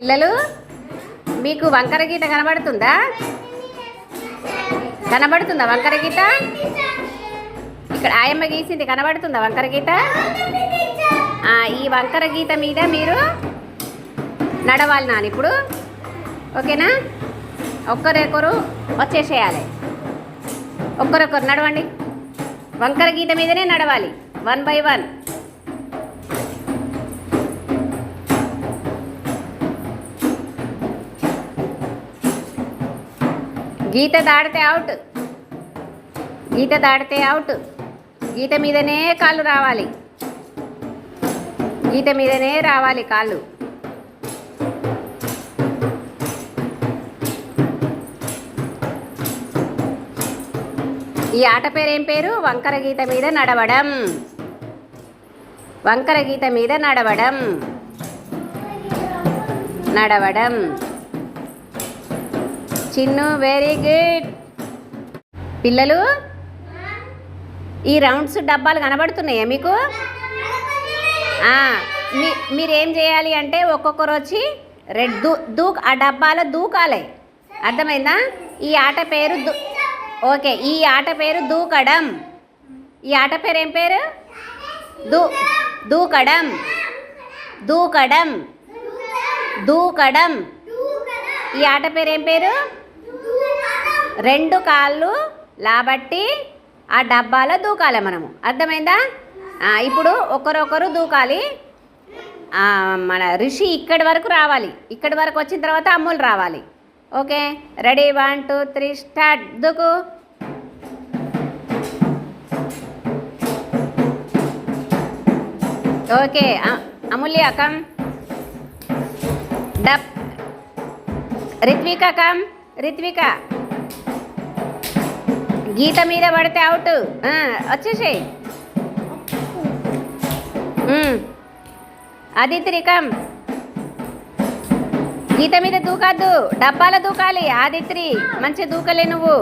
పిల్లలు మీకు వంకర గీత కనబడుతుందా? కనబడుతుందా వంకర గీత? ఇక్కడ ఆయమ్మ గీసింది కనబడుతుందా వంకర గీత? ఈ వంకర గీత మీద మీరు నడవాలి నాని ఇప్పుడు. ఓకేనా? ఒక్కరొకరు వచ్చేసేయాలి. ఒక్కరొకరు నడవండి. వంకర గీత మీదనే నడవాలి. వన్ బై వన్ గీత దాడితే అవుట్ గీత దాడితే అవుట్ గీత మీదనే కాళ్ళు రావాలి. గీత మీదనే రావాలి కాళ్ళు. ఈ ఆట పేరు ఏం పేరు? వంకర గీత మీద నడవడం. వంకర గీత మీద నడవడం. నడవడం. చిన్ను వెరీ గుడ్ పిల్లలు ఈ రౌండ్స్ డబ్బాలు కనబడుతున్నాయా మీకు? మీ మీరేం చేయాలి అంటే ఒక్కొక్కరు వచ్చి రెడ్ దూ దూ ఆ డబ్బాలో దూకాలి. అర్థమైందా? ఈ ఆట పేరు దూ ఓకే ఈ ఆట పేరు దూకడం. ఈ ఆట పేరు ఏం పేరు? దూ దూకడం. దూకడం. దూకడం. ఈ ఆట పేరు ఏం పేరు? రెండు కాళ్ళు లాబట్టి ఆ డబ్బాలో దూకాలి మనము. అర్థమైందా? ఇప్పుడు ఒకరొకరు దూకాలి. మన ఋషి ఇక్కడి వరకు రావాలి. ఇక్కడి వరకు వచ్చిన తర్వాత అమ్ములు రావాలి. Okay? Ready? One two three start. దూకు. ఓకే. అమూల్య కమ్. డబ్. రిత్విక కమ్. రిత్విక. గీత మీద పడితే అవుట్ వచ్చేసేయి. ఆదిత్రి కమ్ గీత మీద దూకద్దు. డబ్బాల దూకాలి ఆదిత్రి. మంచి దూకలే నువ్వు.